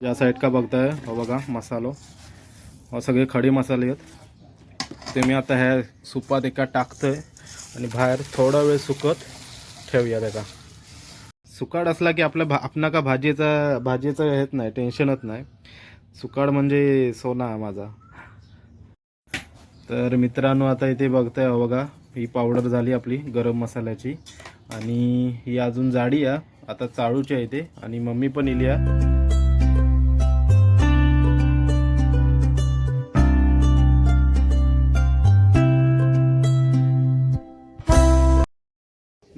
या साईड का बघताय. हो बघा मसालो. हो सगळे खडे मसाले आहेत. ते मी आता ह्या सुपात एका टाकतोय आणि बाहेर थोडा वेळ सुकत ठेवूया त्याचा. सुकाड असला की आपल्या भा आपणा का भाजीचा भाजीचं हेच नाही टेन्शनच नाही. सुकाड म्हणजे सोना आहे माझा. तर मित्रांनो आता इथे बघताय हो बघा ही पावडर झाली आपली गरम मसाल्याची. आणि ही अजून जाडी आहे. आता चाळूची आहे इथे. आणि मम्मी पण इली आहे.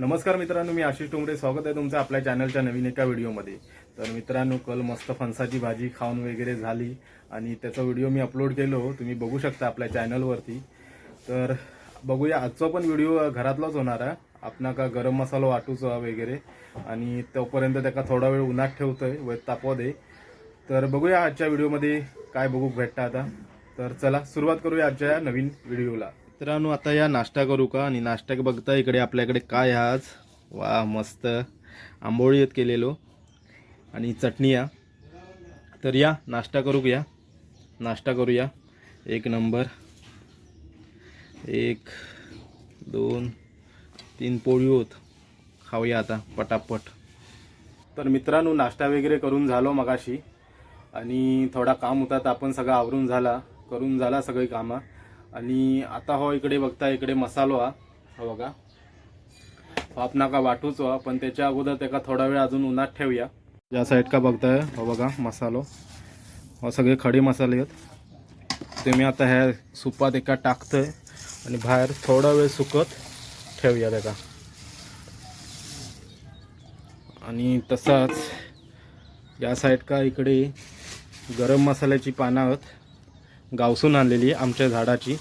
नमस्कार मित्रांनो मी आशिष टोंगरे. स्वागत आहे तुमचं आपल्या चॅनलच्या नवीन एका व्हिडिओमध्ये तर मित्रांनो कल मस्त फणसाची भाजी खाऊन वगैरे झाली आणि त्याचा व्हिडिओ मी अपलोड केलो. तुम्ही बघू शकता आपल्या चॅनलवरती तर बघूया आजचा पण व्हिडिओ घरातलाच होणार आहे. आपणा का गरम मसाला वाटूचा वगैरे. आणि तोपर्यंत त्याका थोडा वेळ उन्हात ठेवतोय व तापव दे तर बघूया आजच्या व्हिडिओमध्ये काय बघू भेटतं आता. तर चला सुरुवात करूया आजच्या या नवीन व्हिडिओला मित्रांनो आता या नाश्ता करू का? आणि नाश्ता बघता इकडे आपल्याकडे काय आज? वा मस्त. आंबोळी केलेलो. आणि चटणी या. तर या नाश्ता करू या नाश्ता करूया. एक नंबर. एक दोन तीन पोळी होत. खाऊया आता पटापट. तर मित्रांनो नाश्ता वगैरे करून झालो मगाशी. आणि थोडा काम होता तर आपण सगळं आवरून झाला. करून झाला सगळी कामं. आणि आता हो इकडे बघता इकडे मसालो हा. हो बघा. वाप नका वाटूच हो पण त्याच्या अगोदर त्याका थोडा वेळ अजून उन्हात ठेवूया. या साईड का बघताय हो बघा मसालो. हो सगळे खडे मसाले आहेत. ते मी आता ह्या सुपात एका टाकतोय आणि बाहेर थोडा वेळ सुकत ठेवूया त्याचा आणि तसाच या साईड का इकडे गरम मसाल्याची पानं आहेत. गावसून आणलेली आमच्या झाडाची.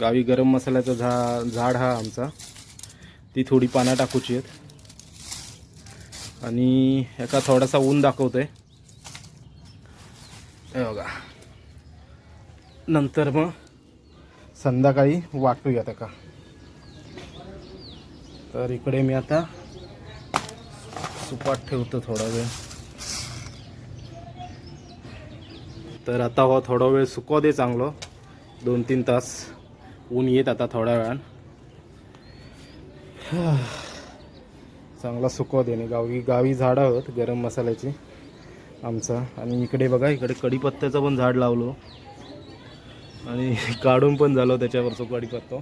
गावी गरम मसाल्याचं झा झाड हा आमचा. ती थोडी पानं टाकूची आहेत. आणि एका थोडासा ऊन दाखवतो आहे बघा. नंतर मग संध्याकाळी वाटूया त्याका तर इकडे मी आता सुपात ठेवतो थोडा वेळ. तर आता हो थोडा वेळ सुकाव दे चांगलं. दोन तीन तास. ऊन येत आता थोड्या वेळान. चांगला सुकवा देणे गावी गावी झाडं आहोत गरम मसाल्याची. आमचा. आणि इकडे बघा इकडे कढीपत्त्याचं पण झाड लावलो. आणि काढून पण झालो त्याच्यावरचं कढीपत्ता.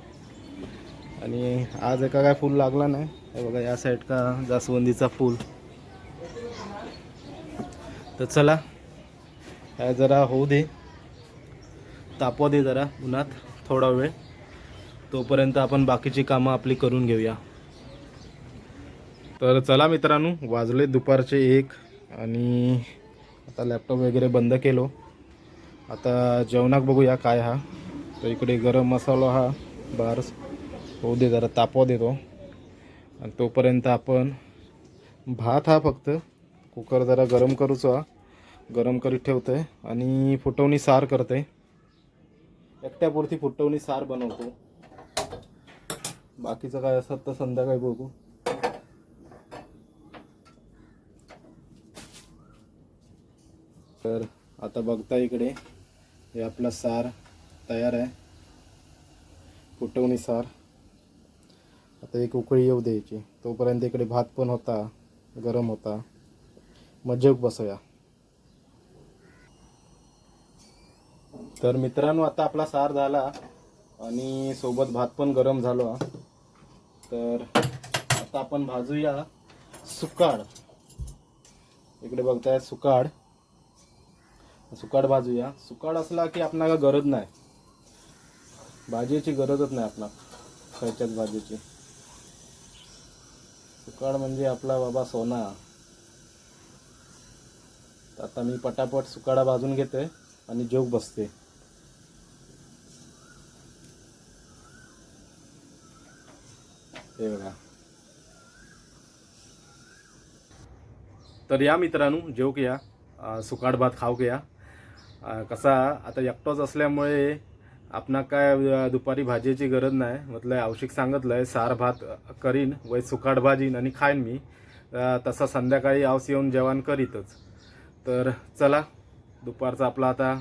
आणि आज एका काय फूल लागला नाही. हे बघा या साईड का जास्वंदीचा फूल. तर चला काय जरा होऊ दे. तापवा दे जरा उन्हात थोडा वेळ. तोपर्यंत आपण बाकीची कामं आपली करून घेऊया. तर चला मित्रांनो वाजले दुपारचे एक आणि आता लॅपटॉप वगैरे बंद केलो. आता जेवणाक बघूया काय हा. तर इकडे गरम मसाला हा बार होऊ दे जरा तापवा देतो. आणि तोपर्यंत आपण भात हा फक्त. कुकर जरा गरम करूचो. हा गरम करीत ठेवतोय आणि फुटवणी सार करते एकट्यापुरती फुटवणी सार बनवतो. बाकीचं काय असत तर संध्याकाळी बघू. तर आता बघता इकडे हे आपला सार तयार आहे. फुटवणी सार. आता एक उकळी येऊ द्यायची. तोपर्यंत इकडे भात पण होता गरम होता. मजेक बसूया. तर मित्रांनो आता आपला सार झाला आणि सोबत भात पण गरम झालो. तर आता आपण भाजूया सुकाड. इकडे बघताय सुकाड. सुकाड भाजूया. सुकाड असला की आपणाला गरज नाही. भाजीची गरजच नाही आपला खयच्याच भाजीची. सुकाड म्हणजे आपला बाबा सोना. आता मी पटापट सुकाडा भाजून घेते आणि जोग बसते. हे बघा. तर या मित्रांनो जेव या अं, सुकाट भात खाऊ की या कसा आता एकटोच असल्यामुळे आपणा काय दुपारी भाजीची गरज नाही. म्हटलं आवश्यक सांगितलंय सार भात करीन वय सुकाट भाजीन आणि खाईन मी. तसा संध्याकाळी आवस येऊन जेवण करीतच. तर चला दुपारचा आपला आता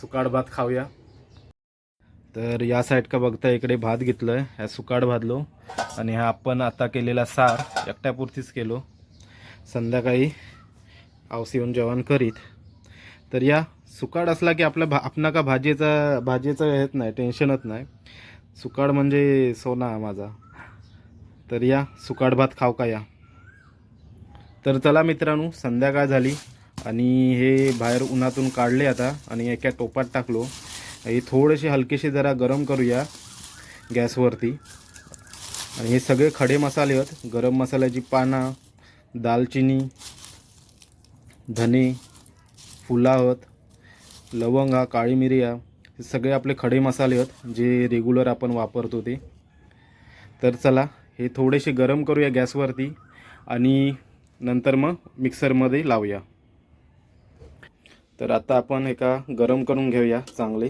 सुकाड भात खाऊया. तर या साईड का बघता इकडे भात घेतलं आहे ह्या सुकाड भाजलो. आणि हा आपण आता केलेला सार एकट्यापुरतीच केलो. संध्याकाळी पाऊस येऊन जेवण करीत. तर या सुकाड असला की आपल्या भा आपणा का भाजीचा भाजीचं हेच नाही टेन्शनच नाही. सुकाड म्हणजे सोना माझा. तर या सुकाड भात खाऊ का या? तर चला मित्रांनो संध्याकाळ झाली. आणि हे बाहेर उन्हातून काढले आता. आणि एका टोपात टाकलो. हे थोडेसे हलकेसे जरा गरम करूया गॅसवरती. आणि हे सगळे खडे मसाले आहेत. गरम मसाल्याची पानं दालचिनी धने फुलावत लवंगा काळी मिरी हा हे सगळे आपले खडे मसाले आहेत जे रेग्युलर आपण वापरतो ते. तर चला हे थोडेसे गरम करूया गॅसवरती आणि नंतर मग मिक्सरमध्ये लावूया. तर आता आपण एका गरम करून घेऊया चांगले.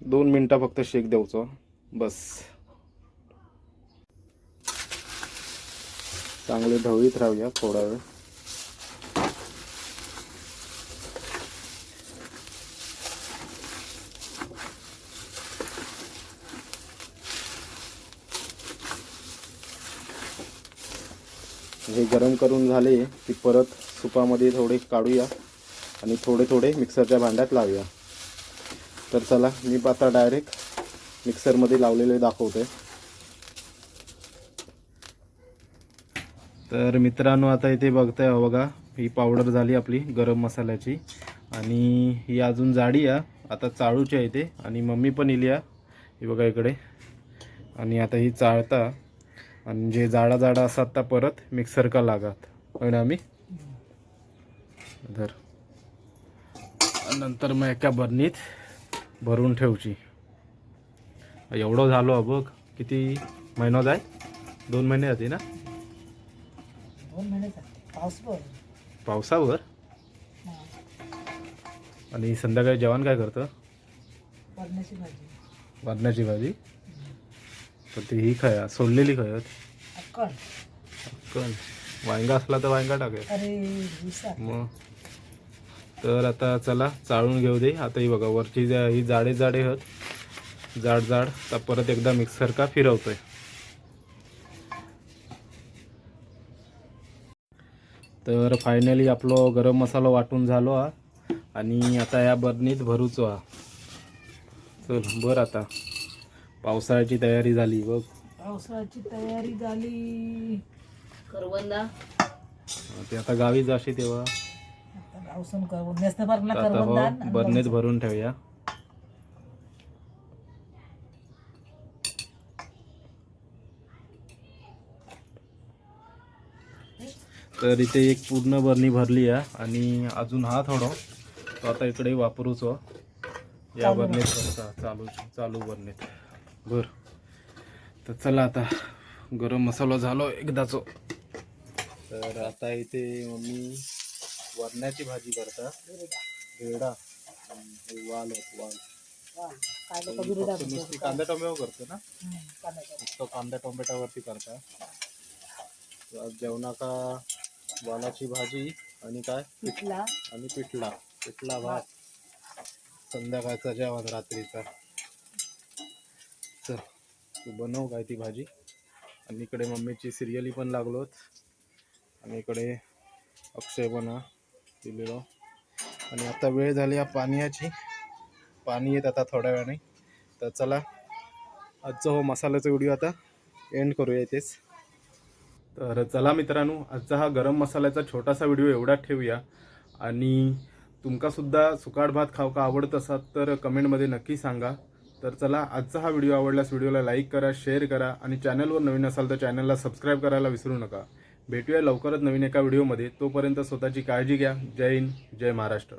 दोन मिनटं फक्त शेक द्यायचो बस. चांगले ढवळीत राहूया थोडा वेळ. हे गरम करून झाले की परत सुपामध्ये थोडे काढूया आणि थोडे थोडे मिक्सरच्या भांड्यात लावूया. तर चला मी आता डायरेक्ट मिक्सरमध्ये लावलेले दाखवतोय तर मित्रांनो आता इथे बघताय बघा ही पावडर झाली आपली गरम मसाल्याची. आणि ही अजून जाडी आहे. आता चाळूची आहे इथे. आणि मम्मी पण इली आहे. बघा इकडे. आणि आता ही चाळता. आणि जे जाडा जाडा असतात त्या परत मिक्सर का लागत. आणि आम्ही? धर. नंतर मग एका बरणीत भरून ठेवची. एवढं झालो बघ किती महिना जाय दोन महिने जाते ना? दोन महिने पावसावर. आणि संध्याकाळी जेवण काय करतं? वरण्याची भाजी. तर ती ही खाया सोललेली खायत अक्कड कण वांगा असला तर वांगा टाकाय मग? तर आता चला चाळून घेऊ दे. आता ही बघा वरची जा- ही जाडे जाडे आहेत. जाड जाड. तर परत एकदा मिक्सर का फिरवतोय. तर फायनली आपलो गरम मसाला वाटून झालो हा. आणि आता या बरणीत भरूचो हा. चल बर आता. पावसाळ्याची तयारी झाली बघ. पावसाळ्याची तयारी झाली. करवंदा. ते आता गावी जाशी तेव्हा. आता करवंदा आण हो बरणीत. भरून ठेवूया. तर इथे एक पूर्ण बरणी भरली आहे आणि अजून हा थोडा तो आता इकडे वापरूच हो. या चालू बरणीत चालू चालू बरणीत. बर. तर चला आता गरम मसाला झालो एकदाचो तर आता इथे मम्मी वरण्याची भाजी करता भेडा हे वाल आहेत, वाल. फक्त नुसती कांदा टोमॅटो करतो ना? नुसतं कांदा टोमॅटोवरती करता तर आज जेवणाका वालाची भाजी आणि काय? पिठला. आणि पिठला. पिठला भात. संध्याकाळचा जेवण रात्रीचा. चल तू बनव काय ती भाजी. आणि इकडे मम्मीची सिरियली पण लागलोत. आणि इकडे अक्षय बना दिलेलो. आणि आता वेळ झाली या पाण्याची. पाणी येत आता थोड्या वेळाने. तर चला आजचा हो मसाल्याचा व्हिडिओ आता एंड करूया इथेच. तर चला मित्रांनो आजचा हा गरम मसाल्याचा छोटासा व्हिडिओ एवढाच ठेवूया. आणि तुमकासुद्धा सुकाड सुकाट भात खाऊ का आवडत असाल तर कमेंटमध्ये नक्की सांगा. तर चला आजचा हा व्हिडिओ आवडल्यास व्हिडिओला लाईक करा शेअर करा. आणि चॅनलवर नवीन असाल तर चॅनलला सबस्क्राईब करायला विसरू नका. भेटूया लवकरच नवीन एका व्हिडिओमध्ये. तोपर्यंत स्वतःची काळजी घ्या. जय हिंद जय महाराष्ट्र.